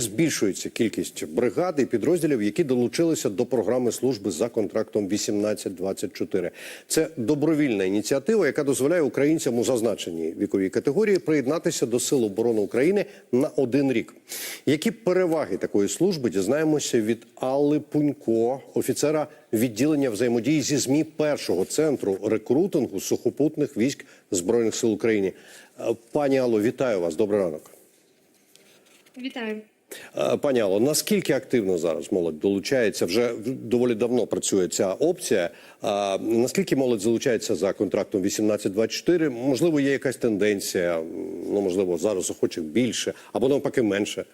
Збільшується кількість бригад і підрозділів, які долучилися до програми служби за контрактом 1824. Це добровільна ініціатива, яка дозволяє українцям у зазначеній віковій категорії приєднатися до Сил оборони України на один рік. Які переваги такої служби дізнаємося від Алли Пунько, офіцера відділення взаємодії зі змі першого центру рекрутингу сухопутних військ збройних сил України. Е, Пані Алло, вітаю вас. Добрий ранок. Вітаю. Е, Пані наскільки активно зараз молодь долучається? Вже доволі давно працює ця опція. А наскільки молодь залучається за контрактом 1824? Можливо, є якась тенденція, ну можливо, зараз охочих більше або навпаки менше.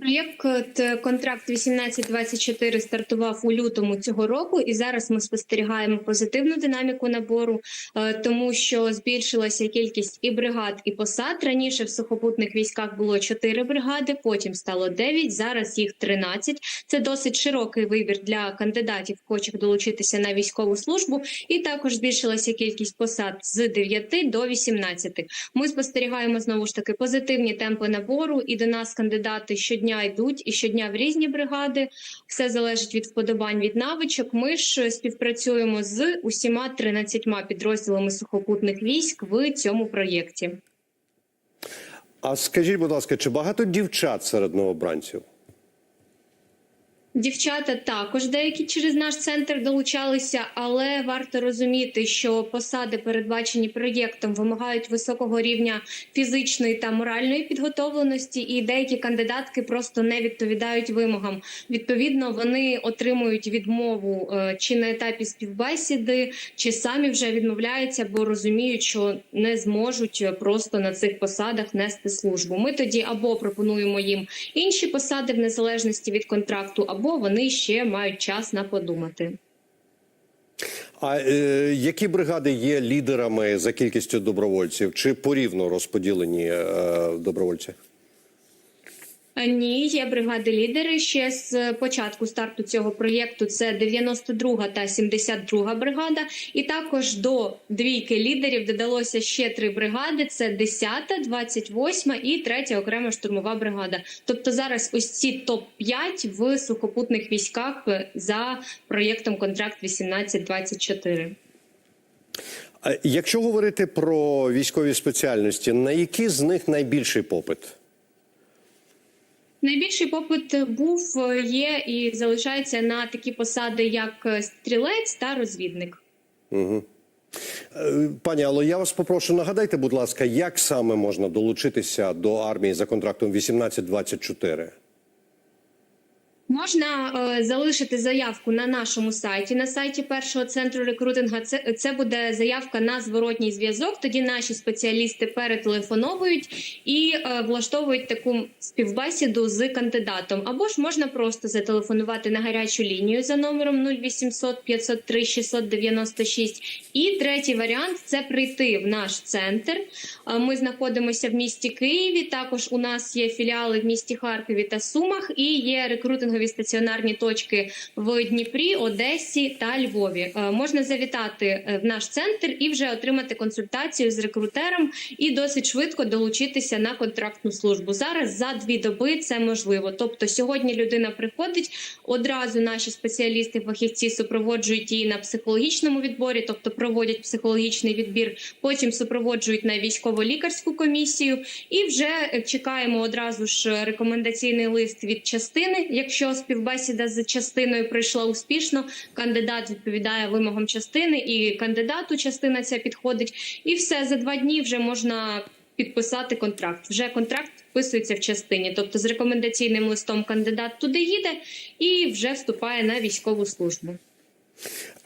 Проєкт е, контракт 1824 стартував у лютому цього року, і зараз ми спостерігаємо позитивну динаміку набору, е, тому що збільшилася кількість і бригад, і посад. Раніше в сухопутних військах було 4 бригади, потім стало 9, зараз їх 13. Це досить широкий вибір для кандидатів, хочуть долучитися на військову службу. І також збільшилася кількість посад з 9 до 18. Ми спостерігаємо знову ж таки позитивні темпи набору, і до нас кандидати щодня йдуть і щодня в різні бригади. Все залежить від вподобань від навичок. Ми ж співпрацюємо з усіма 13 підрозділами сухопутних військ в цьому проєкті. А скажіть, будь ласка, чи багато дівчат серед новобранців? Дівчата також деякі через наш центр долучалися, але варто розуміти, що посади, передбачені проєктом, вимагають високого рівня фізичної та моральної підготовленості, і деякі кандидатки просто не відповідають вимогам. Відповідно, вони отримують відмову е, чи на етапі співбесіди, чи самі вже відмовляються, бо розуміють, що не зможуть просто на цих посадах нести службу. Ми тоді або пропонуємо їм інші посади в незалежності від контракту, або вони ще мають час на подумати. А е, які бригади є лідерами за кількістю добровольців? Чи порівно розподілені е, добровольці? А Ні, є бригади лідери. Ще з початку старту цього проєкту це 92 та 72 бригада. І також до двійки лідерів додалося ще три бригади: це 10, 28 і 3 окрема штурмова бригада. Тобто зараз ось ці топ 5 в сухопутних військах за проєктом контракт 1824. А Якщо говорити про військові спеціальності, на які з них найбільший попит? Найбільший попит був, є і залишається на такі посади, як стрілець та розвідник. Угу. Пані Алло, я вас попрошу, нагадайте, будь ласка, як саме можна долучитися до армії за контрактом 1824? Можна е, залишити заявку на нашому сайті, на сайті першого центру рекрутинга. Це, це буде заявка на зворотній зв'язок. Тоді наші спеціалісти перетелефоновують і е, влаштовують таку співбесіду з кандидатом. Або ж можна просто зателефонувати на гарячу лінію за номером 0800 503 696. І третій варіант це прийти в наш центр. Е, Ми знаходимося в місті Києві. Також у нас є філіали в місті Харкові та Сумах, і є рекрутингові стаціонарні точки в Дніпрі, Одесі та Львові. Е, Можна завітати е, в наш центр і вже отримати консультацію з рекрутером і досить швидко долучитися на контрактну службу. Зараз за дві доби це можливо. Тобто, сьогодні людина приходить одразу. Наші спеціалісти, фахівці супроводжують її на психологічному відборі, тобто проводять психологічний відбір. Потім супроводжують на військово-лікарську комісію, і вже е, чекаємо одразу ж рекомендаційний лист від частини. Якщо співбесіда з частиною пройшла успішно, кандидат відповідає вимогам частини, і кандидату частина ця підходить. І все за два дні вже можна підписати контракт. Вже контракт вписується в частині, тобто з рекомендаційним листом кандидат туди їде і вже вступає на військову службу.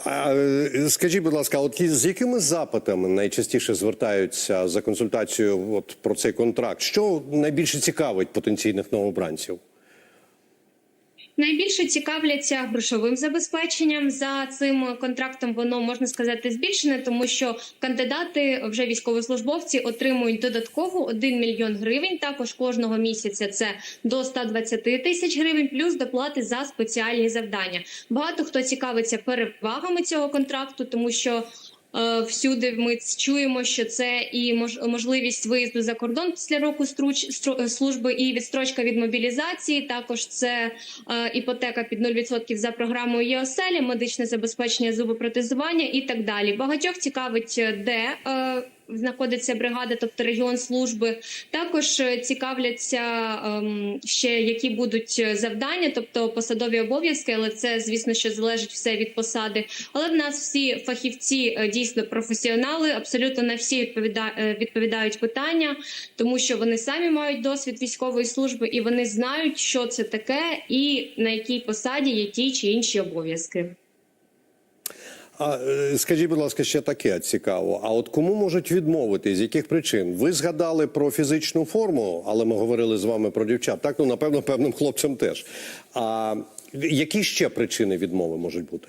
А, е, скажіть, будь ласка, от з якими запитами найчастіше звертаються за консультацією от, про цей контракт? Що найбільше цікавить потенційних новобранців? Найбільше цікавляться грошовим забезпеченням за цим контрактом. Воно можна сказати збільшене, тому що кандидати вже військовослужбовці отримують додатково 1 мільйон гривень. Також кожного місяця це до 120 тисяч гривень, плюс доплати за спеціальні завдання. Багато хто цікавиться перевагами цього контракту, тому що Всюди ми чуємо, що це і мож- можливість виїзду за кордон після року струч служби, і відстрочка від мобілізації. Також це е, іпотека під 0% за програмою ЄОСЕЛі, медичне забезпечення зубопротезування і так далі. Багатьох цікавить, е, де е, знаходиться бригада, тобто регіон служби. Також е, цікавляться ем, ще які будуть е, завдання, тобто посадові обов'язки, але це звісно, що залежить все від посади. Але в нас всі фахівці е, дійсно професіонали, абсолютно на всі відповіда- відповідають питання, тому що вони самі мають досвід військової служби і вони знають, що це таке, і на якій посаді є ті чи інші обов'язки. А е, скажіть, будь ласка, ще таке цікаво. А от кому можуть відмовити? З яких причин? Ви згадали про фізичну форму, але ми говорили з вами про дівчат. Так, ну напевно, певним хлопцям теж. А які ще причини відмови можуть бути?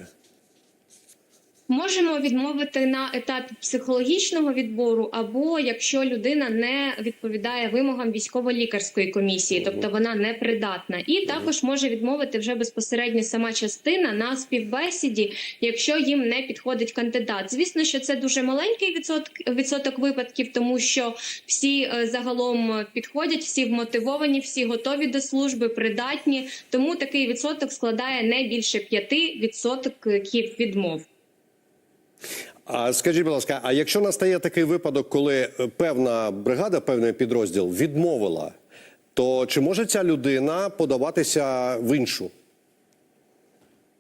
Можемо відмовити на етапі психологічного відбору, або якщо людина не відповідає вимогам військово-лікарської комісії, тобто вона не придатна, і також може відмовити вже безпосередньо сама частина на співбесіді, якщо їм не підходить кандидат. Звісно, що це дуже маленький відсоток, відсоток випадків, тому що всі е, загалом підходять, всі вмотивовані, всі готові до служби, придатні. Тому такий відсоток складає не більше 5% відмов. А скажіть, будь ласка, а якщо настає такий випадок, коли е, певна бригада, певний підрозділ відмовила, то чи може ця людина подаватися в іншу?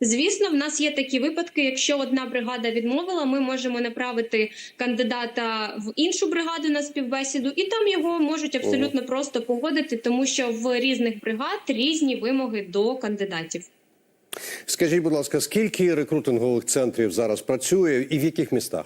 Звісно, в нас є такі випадки. Якщо одна бригада відмовила, ми можемо направити кандидата в іншу бригаду на співбесіду, і там його можуть абсолютно просто погодити, тому що в різних бригад різні вимоги до кандидатів. Скажіть, будь ласка, скільки рекрутингових центрів зараз працює і в яких містах?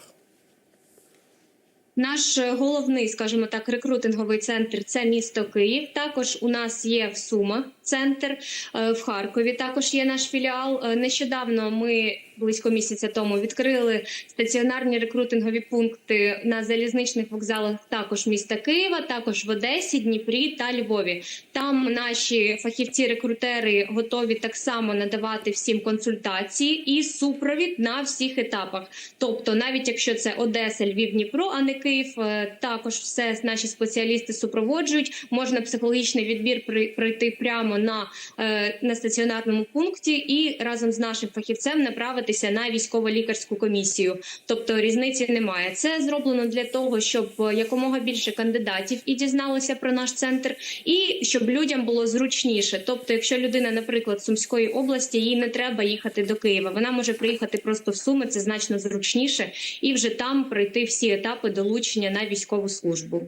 Наш е, головний, скажімо так, рекрутинговий центр це місто Київ. Також у нас є в Сумах центр е, в Харкові. Також є наш філіал. Е, Нещодавно ми близько місяця тому відкрили стаціонарні рекрутингові пункти на залізничних вокзалах. Також міста Києва, також в Одесі, Дніпрі та Львові. Там наші фахівці-рекрутери готові так само надавати всім консультації і супровід на всіх етапах. Тобто, навіть якщо це Одеса, Львів, Дніпро, а не Київ, е, також все наші спеціалісти супроводжують. Можна психологічний відбір пройти прямо на, е, на стаціонарному пункті і разом з нашим фахівцем направитися на військово-лікарську комісію. Тобто різниці немає. Це зроблено для того, щоб е, якомога більше кандидатів і дізналося про наш центр, і щоб людям було зручніше. Тобто, якщо людина, наприклад, Сумської області, їй не треба їхати до Києва. Вона може приїхати просто в Суми, це значно зручніше, і вже там пройти всі етапи долучення на військову службу.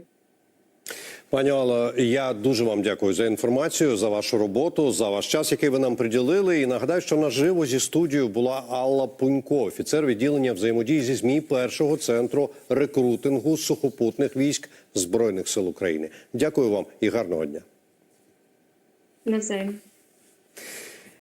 Пані Алло, я дуже вам дякую за інформацію, за вашу роботу, за ваш час, який ви нам приділили. І нагадаю, що наживо зі студією була Алла Пунько, офіцер відділення взаємодії зі змі першого центру рекрутингу сухопутних військ збройних сил України. Дякую вам і гарного дня. Навзаєм.